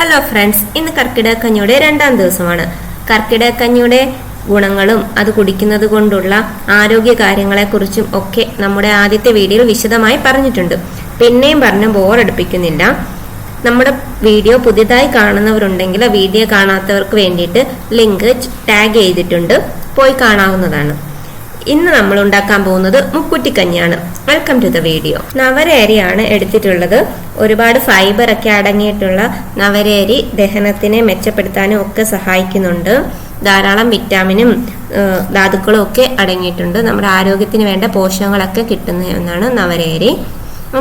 Hello friends ഇന്ന് കർക്കിടകക്കഞ്ഞിയുടെ രണ്ടാം ദിവസമാണ്. കർക്കിടകക്കഞ്ഞിയുടെ ഗുണങ്ങളും അത് കുടിക്കുന്നത് കൊണ്ടുള്ള ആരോഗ്യ കാര്യങ്ങളെക്കുറിച്ചും ഒക്കെ നമ്മുടെ ആദ്യത്തെ വീഡിയോയിൽ വിശദമായി പറഞ്ഞിട്ടുണ്ട്. പിന്നെയും പറഞ്ഞ് ബോറടിപ്പിക്കുന്നില്ല. നമ്മുടെ വീഡിയോ പുതിയതായി കാണുന്നവരുണ്ടെങ്കിൽ വീഡിയോ കാണാത്തവർക്ക് വേണ്ടിയിട്ട് ലിങ്ക് ടാഗ് ചെയ്തിട്ടുണ്ട്. പോയി കാണാവുന്നതാണ്. ഇന്ന് നമ്മൾ ഉണ്ടാക്കാൻ പോകുന്നത് മുക്കുറ്റിക്കഞ്ഞിയാണ് വെൽക്കം ടു ദ വീഡിയോ നവരയരിയാണ് എടുത്തിട്ടുള്ളത്. ഒരുപാട് ഫൈബർ ഒക്കെ അടങ്ങിയിട്ടുള്ള നവരയരി ദഹനത്തിനെ മെച്ചപ്പെടുത്താനും ഒക്കെ സഹായിക്കുന്നുണ്ട്. ധാരാളം വിറ്റാമിനും ധാതുക്കളും ഒക്കെ അടങ്ങിയിട്ടുണ്ട്. നമ്മുടെ ആരോഗ്യത്തിന് വേണ്ട പോഷകങ്ങളൊക്കെ കിട്ടുന്ന ഒന്നാണ് നവരയരി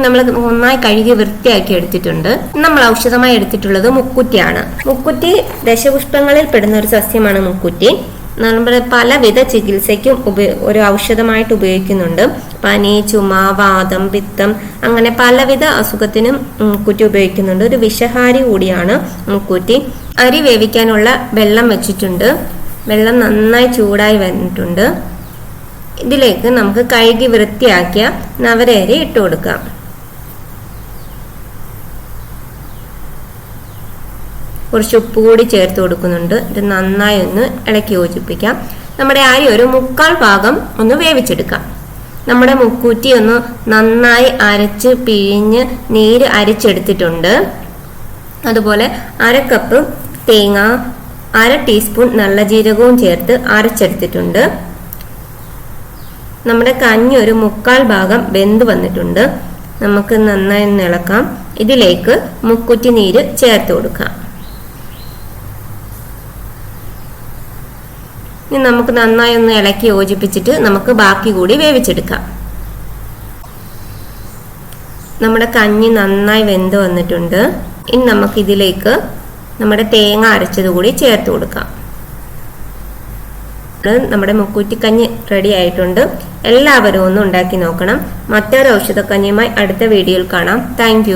നമ്മൾ നന്നായി കഴുകി വൃത്തിയാക്കി എടുത്തിട്ടുണ്ട്. നമ്മൾ ഔഷധമായി എടുത്തിട്ടുള്ളത് മുക്കുറ്റിയാണ്. മുക്കുറ്റി ദശപുഷ്പങ്ങളിൽ പെടുന്ന ഒരു സസ്യമാണ് മുക്കുറ്റി. നമ്മൾ പലവിധ ചികിത്സയ്ക്കും ഉപയോ ഒരു ഔഷധമായിട്ട് ഉപയോഗിക്കുന്നുണ്ട്. പനി ചുമ വാദം പിത്തം അങ്ങനെ പലവിധ അസുഖത്തിനും മുക്കുറ്റി ഉപയോഗിക്കുന്നുണ്ട്. ഒരു വിഷഹാരി കൂടിയാണ് മുക്കുറ്റി. അരി വേവിക്കാനുള്ള വെള്ളം വെച്ചിട്ടുണ്ട്. വെള്ളം നന്നായി ചൂടായി വന്നിട്ടുണ്ട്. ഇതിലേക്ക് നമുക്ക് കഴുകി വൃത്തിയാക്കിയ നവരയരി ഇട്ട് കൊടുക്കാം. കുറച്ച് ഉപ്പ് കൂടി ചേർത്ത് കൊടുക്കുന്നുണ്ട്. ഇത് നന്നായി ഒന്ന് ഇളക്കി യോജിപ്പിക്കാം. നമ്മുടെ അരി ഒരു മുക്കാൽ ഭാഗം ഒന്ന് വേവിച്ചെടുക്കാം. നമ്മുടെ മുക്കൂറ്റി ഒന്ന് നന്നായി അരച്ച് പിഴിഞ്ഞ് നീര് അരച്ചെടുത്തിട്ടുണ്ട്. അതുപോലെ അര കപ്പ് തേങ്ങ അര ടീസ്പൂൺ നല്ല ജീരകവും ചേർത്ത് അരച്ചെടുത്തിട്ടുണ്ട്. നമ്മുടെ കഞ്ഞി ഒരു മുക്കാൽ ഭാഗം വെന്ത് വന്നിട്ടുണ്ട്. നമുക്ക് നന്നായി ഇളക്കാം. ഇതിലേക്ക് മുക്കുറ്റി നീര് ചേർത്ത് കൊടുക്കാം. ഇനി നമുക്ക് നന്നായി ഒന്ന് ഇളക്കി യോജിപ്പിച്ചിട്ട് നമുക്ക് ബാക്കി കൂടി വേവിച്ചെടുക്കാം. നമ്മുടെ കഞ്ഞി നന്നായി വെന്ത് വന്നിട്ടുണ്ട്. ഇനി നമുക്ക് ഇതിലേക്ക് നമ്മുടെ തേങ്ങ അരച്ചത് കൂടി ചേർത്ത് കൊടുക്കാം. നമ്മുടെ മുക്കൂറ്റിക്കഞ്ഞി റെഡി ആയിട്ടുണ്ട്. എല്ലാവരും ഒന്ന് ഉണ്ടാക്കി നോക്കണം. മറ്റൊരു ഔഷധക്കഞ്ഞിയുമായി അടുത്ത വീഡിയോയിൽ കാണാം. താങ്ക്